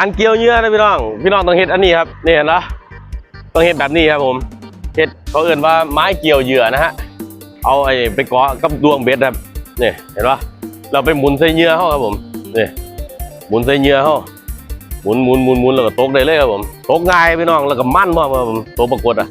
การเกี่ยวเนื้อนะพี่น้อง พี่น้องต้องเห็ดอันนี้ครับนี่เห็นปะต้องเห็ดแบบนี้ครับผมเห็ดเขาเอื่นว่าไม้เกี่ยวเหยื่อนะฮะเอาไอ้ไปเกาะกับดวงเบ็ดครับนี่เห็นปะเราไปหมุนใส่เนื้อเขาครับผมนี่หมุนใส่เนื้อเขาหมุนหมุนหมุนหมุนแล้วก็ตกได้เลยครับผมตกง่ายพี่น้องแล้วก็มั่นมากครับผมตัวประกวดอะ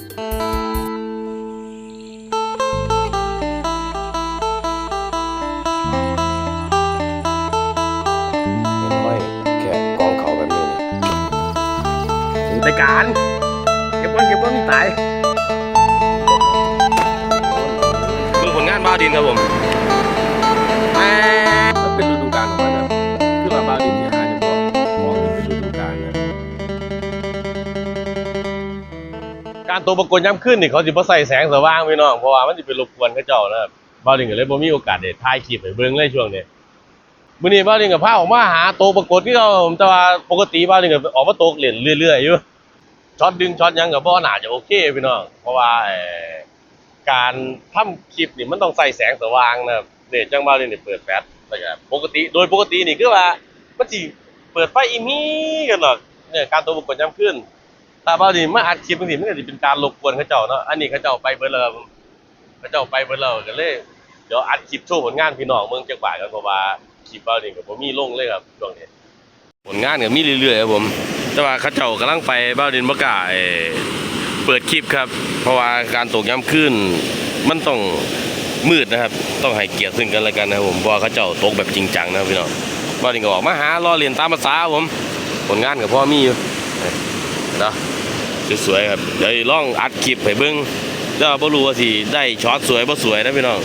การเก็บก้อนเก็บก้อนนี่ตายเบิ่งผลงานบ้าดินครับผมมันเป็นฤดูกาลของมันนะคือว่าบาวดินที่หาเฉพาะของที่เป็นฤดูกาลนะการตัวประกวดย้ำขึ้นนี่เขาสิบ่ใส่แสงสว่างพี่น้องเพราะว่ามันสิเป็นรบกวนเขาเจ้านะครับบ้าดินก็เลยบ่มีโอกาสได้ถ่ายคลิปให้เบิ่งเลยช่วงนี้มื้อนี้บ้าดินกับพาออกมาหาตัวประกวดที่เขาผมแต่ว่าปกติบ้าดินก็ออกมาตกเล่นเรื่อยๆอยู่ ช็อตดึงช็อตยังก็บ่น่าจะโอเคพี่น้องเพราะว่าการทำคลิปนี่มันต้องใส่แสงสว่างนะครับเนี่ยจังบ้าดินนี่เปิดแฟลชปกติโดยปกตินี่คือว่ามันสิเปิดไฟอีมีกันหรอกเนี่ยการตัวประกวดย้ำขึ้นแต่บางทีมาอัดคลิปบางทีมันก็จะเป็นการรบกวนเขาเจ้าเนาะอันนี้เขาเจ้าไปเบิดแล้วครับเขาเจ้าไปเบิดแล้วก็เลยเดี๋ยวอัดคลิปโชว์ผลงานพี่น้องเมืองจังหวัดกันเพราะว่าคลิปบางทีก็บ่มีลงเลยครับช่วงนี้ผลงานก็มีเรื่อยๆครับผม แต่ว่าเขาเจ้ากำลังไปบ้าวดินบ่กล้าเอ่อเปิดคลิปครับ เพราะว่าการตกย้ำขึ้น มันต้องมืดนะครับ ต้องให้เกียรติซึ่งกันและกันนะผมเพราะว่าเขาเจ้าตกแบบจริงจังนะพี่น้องบ้าวดินก็ออกมาหาล้อเลียนตามภาษาผมผลงานกับพ่อมีอยู่นะสวยๆครับเดี๋ยวลองอัดคลิปให้เบิ่งแล้วบ่รู้ว่าสิได้ช็อตสวยบ่สวยนะพี่น้อง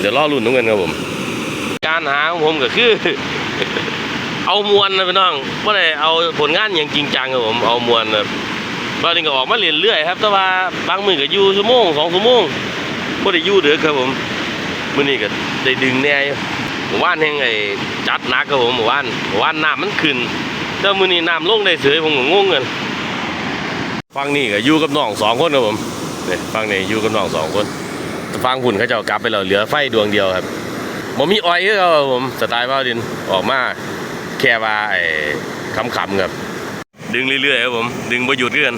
เดี๋ยวรอลุ้นนำกันครับผม การหาของผมก็คือ เอามวนนะพี่น้องบ่ได้เอาผลงานอย่างจริงจังครับผมเอามวนครับบางทีก็ออกมาเรียนเรื่อยครับ แต่ว่าบางมือก็อยู่ชั่วโมงสองชั่วโมงบ่ได้อยู่เด้อครับผมมื้อนี้ก็ได้ดึงแน่หมู่บ้านแห่งไอ้จัดหนักครับผมหมู่บ้านหมู่บ้านน้ำมันขึ้นแต่มื้อนี้น้ำลงได้เสยผมก็งงกันฟังนี่ก็อยู่กับน้องสองคนครับผมเนี่ยฟังนี่อยู่กับน้องสองคนฟังหุ่นเขาจ้ากลับไปแล้วเหลือไฟดวงเดียวครับผมมีออยคือเขาครับผมสไตล์บ้าดินออกมา แค่ว่าไอ้คำๆครับ ดึงเรื่อยๆครับผม ดึงบ่หยุดเรื่อน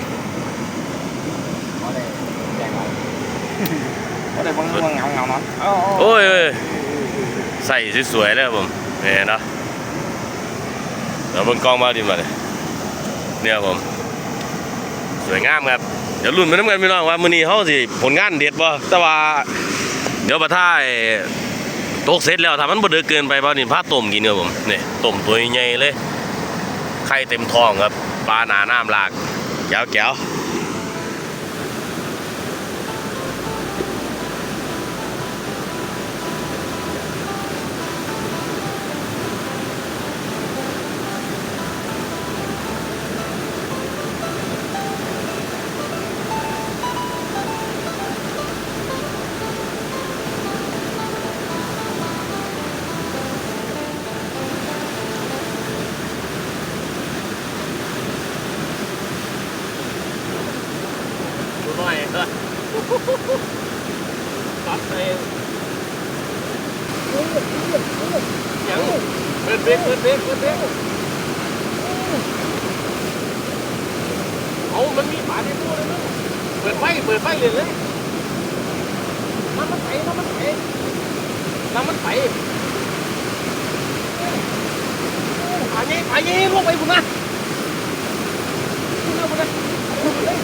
có đây băng băng ngầu ngầu nó โอ้ยเอ้ยใส่สวยๆเลยครับผมเนี่ยเนาะเดี๋ยวเบิ่งกล้องบ้าวดินมาเลยเนี่ยครับผม สวยงามครับ เดี๋ยวรุ่นไปน้ำกันพี่น้องว่ามื้อนี้เฮาสิผลงานเด็ดบ่แต่ว่า เดี๋ยวประท่ายตกเสร็จแล้วถ้ามันบ่เดือเกินไปบ่นี่พาต้มกินครับผมนี่ ตุ่มตัวใหญ่เลยไข่เต็มท้องครับปลาหนาน้ำหลากแก้วแก้ว เบรกเปิดเบรกเปิดเบรกเอามันมีฝาในตัวเลยนะเปิดไฟเปิดไฟเลยเลยน้ำมันไปน้ำมันไปน้ำมันไปผาเงี้ผาเงี้ลงไปบุญนะบุญนะบุญนะบุญนะ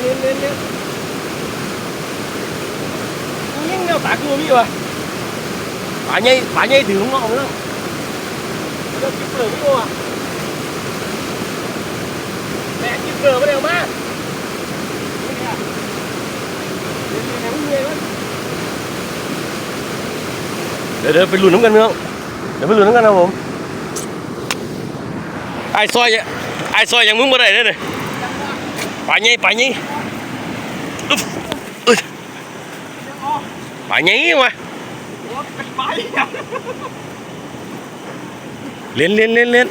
เล่นเนเล่นยิงแนเงี้ผาเงี้ถือของเราเนาะเดี๋ยวกิน เปลือกไม่รู้อะแม่กินเปลือกไม่ได้ออกมาเดี๋ยวเดี๋ยวไปลุ้นน้ำกันเนาะเดี๋ยวไไปไงวะเล่นเล่นเล่นเล่น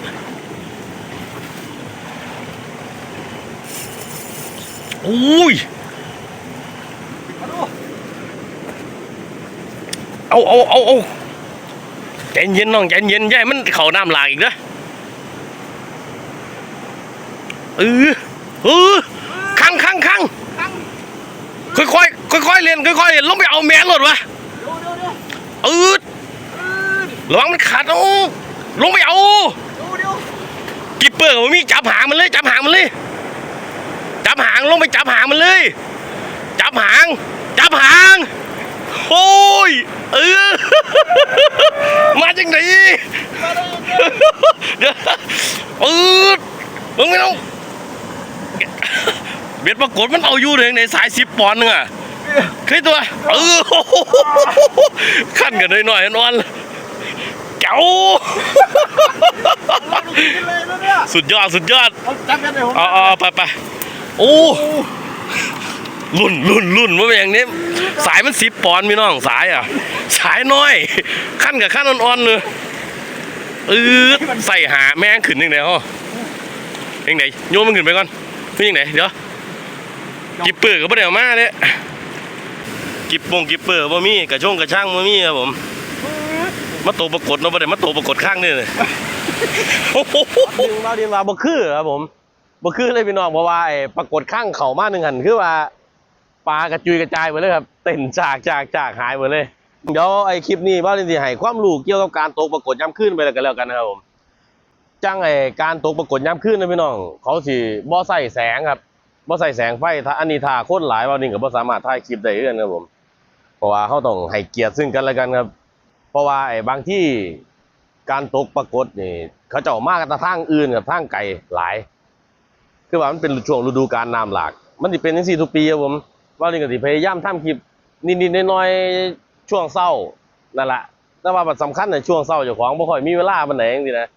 อุ้ยเอาเอาเอาเอาใจเย็นน้องใจเย็นอย่าใหญ่มันเข้าน้ำหลากอีกนะเออเออคังคังคังค่อยค่อย ค่อยค่อยๆเล่นค่อยค่อยๆเล่นลงไปเอาแมนรถวะเออระวังมันขาดเอาลงไปเอากิปเปอร์มันมีจับหางมันเลยจับหางมันเลย จับหางลงไปจับหางมันเลย จับหาง จับหางโอ้ยเออมาจังไหนเดี๋ยวเออมึงไม่ต้องเบ็ดปรากฏมันเอาอยู่เลยในสายสิบปอนด์นึงอะเคยตัวเออขั้นกันหน่อยๆนอนเจ้าสุดยอดสุดยอดเอาเอาไปไปโอ้รุ่นรุ่นรุ่นว่าเป็นอย่างนี้ สายมันสิบปอนด์พี่น้องสายอะ สายน้อย ขั้นกับขั้นอ่อนๆเลยเออใส่หาแม่งขึ้นยังไงฮะยังไงโยมมันขึ้นไปก่อนเป็นยังไงเดี๋ยวกิบเปอร์ก็ไม่ได้เอมาเนี่ย กิบปงกิบเปอร์บ่มีกระช่งกระช่างบ่มีครับผมมาโตปรากฏเนาะบ่ได้มาโตปรากฏข้างนี่เลยโอ้โหดินว่าดินว่าบ่คือครับผมบ่คือเลยพี่น้องเพราะว่าไอ้ปรากฏข้างเขามาหนึ่งหันคือว่าปลากระจุยกระจายไปเลยครับ เต้นจากจากจากหายไปเลยเดี๋ยวไอ้คลิปนี้ว่าดินสิให้ความรู้เกี่ยวกับการตกปรากฏย้ำขึ้นไปแล้วกันแล้วกันนะครับผมจังไอ้การตกปรากฏย้ำขึ้นนะพี่น้องเขาสิบ่ใส่แสงครับบ่ใส่แสงไฟถ้าอันนี้ถ้าคนหลายว่านี่ก็บ่สามารถถ่ายคลิปได้เอนครับผม เพราะว่าเขาต้องให้เกียรติซึ่งกันและกันครับ เพราะว่าไอ้บางที่การตกปรากฏนี่เขาเจะออกมากันทางอื่นกับทางไกลหลาย คือว่ามันเป็นช่วงฤดูกาลน้ำหลาก มันสิเป็นจังซี่ทุกปีครับผมว่านี่ก็สิพยายามทำคลิปนิดๆน้อยๆช่วงเช้านั่นแหละแต่ว่าบัดสำคัญในช่วงเช้าเจ้าของบ่ค่อยมีเวลาปานใดจังซี่นะ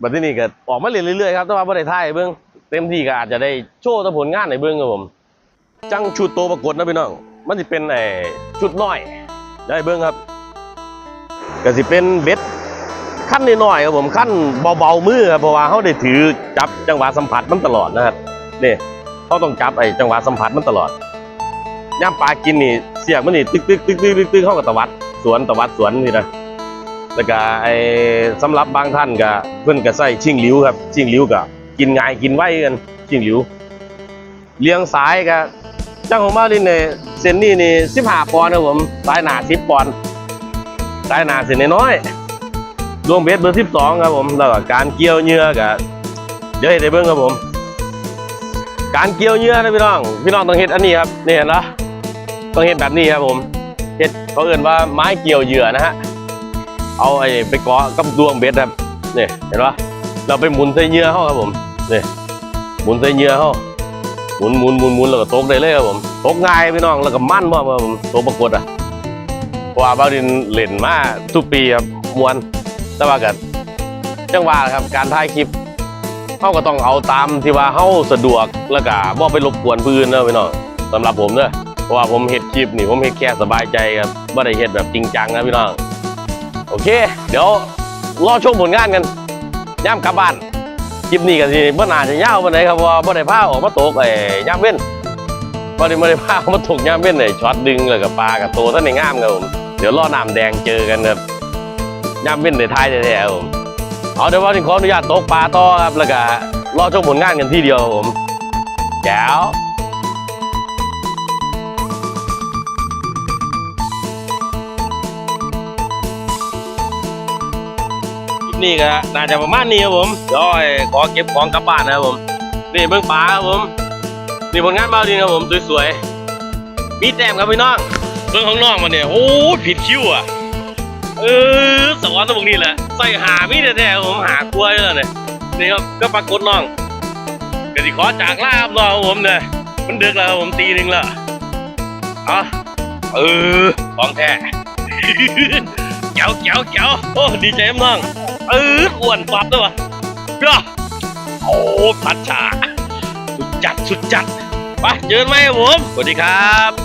บัดทีนี้ก็ออกมาเรื่อยๆครับแต่ว่าบ่ได้ถ่ายเบิ่งเต็มที่ก็อาจจะได้โชว์ต่ผลงานให้เบิ่งครับผม จังชุดโตปรากฏนะพี่น้อง มันสิเป็นไอ้ชุดน้อยได้เบิ่งครับก็สิเป็นเบ็ดขั้นน้อยครับผมขั้นเบาๆมือครับเพราะว่าเขาได้ถือจับจังหวะสัมผัสมันตลอดนะครับนี่เขาต้องจับไอ้จังหวะสัมผัสมันตลอดย่ามปลากินนี่เสียกมันนี่ตึกตึกตึกตึกตึกตึกเข้ากับตะวัดสวนตะวัดสวนนี่นะแล้วก็ไอ้สำหรับบางท่านก็เพิ่อนก็ใส่ชิงหลิวครับชิงหลิวก็กินง่ายกินไวกันชิงหลิวเลี้ยงสายก็ จังของมาลินเนี่ยเส้นนี้นี่15ปอนด์ครับผมสายหนา10ปอนด์สายหนาเส้นน้อยๆรวมเบสเบอร์สิบสองครับผมแล้วก็การเกี่ยวเหยื่อกับเดี๋ยวให้ได้เบิ่งครับผม การเกี่ยวเหยื่อนะพี่น้องพี่น้องต้องเฮ็ดอันนี้ครับนี่เห็นปะต้องเฮ็ดแบบนี้ครับผมเฮ็ดเขาเอื่นว่าไม้เกี่ยวเหยื่อนะฮะเอาไอ้ไปเกาะกับดวงเบสครับนี่เห็นปะเราไปหมุนใส่เหยื่อเขาครับผมนี่หมุนใส่เหยื่อเขา หมุนหมุนหมุนหมุนแล้วก็ตกได้เลยครับผมตกง่ายพี่น้องแล้วก็มั่นมากครับผมตกปรากฏอะเพราะว่าบาดินเล่นมาทุกปีครับมวนแต่ว่ากันจังหวะครับการถ่ายคลิปเขาก็ต้องเอาตามที่ว่าเขาสะดวกแล้วก็บ่ไปรบกวนผู้นนะพี่น้องสำหรับผมเนอะเพราะว่าผมเฮ็ดคลิปนี่ผมเฮ็ดแค่สบายใจครับบ่ได้เฮ็ดแบบจริงจังนะพี่น้องโอเค เดี๋ยวรอชมผลงานกันย่ามกลับบ้าน ลิปนี้ก็สิบ่อน่าจะยาวปานใดครับเพราะว่าบ่ได้าออกมาตกไอ้ย่ามเว้นพอดีไม่ได้พาเขามาตกย่ามเว้นไอ้ช็อตดึงเลยกับปลากับโตท่านในงามครับผมเดี๋ยวล่อน้ำแดงเจอกันครับย่ามเว้นในท้ายแท้ๆครับผมเอาเดี๋ยวว่าถึงขออนุญาตตกปลาต่อครับแล้วก็รอชมผลงานกันที่เดียวครับผมแจ๋ว ปนี้ก็น่าจะประมาณนี้ครับผมเดี๋ยวขอเก็บของกลับบ้านนะครับผม นี่เบิ่งปลาครับผมนี่ผลงานมาดีครับผมสวยๆมีแต้มครับพี่น้องเบื้องข้างนอกมันเนี่ยโอ้ผิดคิวอะเออสวรรค์ตรงนี้แหละใส่หามีแท้ๆผมหากล้วยแล้วเนี่ยนี่ครับก็ปรากฏน้องเดี๋ยวขอจากลาบน้อผมเนี่ยมันดึกแล้วผมตีหนึ่งล้วอะเออของแท้เจ๋วเจ๋วเจ๋วโอ้ดีใจครับ องเอออ้วนปัดด้วยวะเพื่อโอ้พัดฉาสุดจัดสุดจัดไปเจอกันไหมครับผมสวัสดีครับ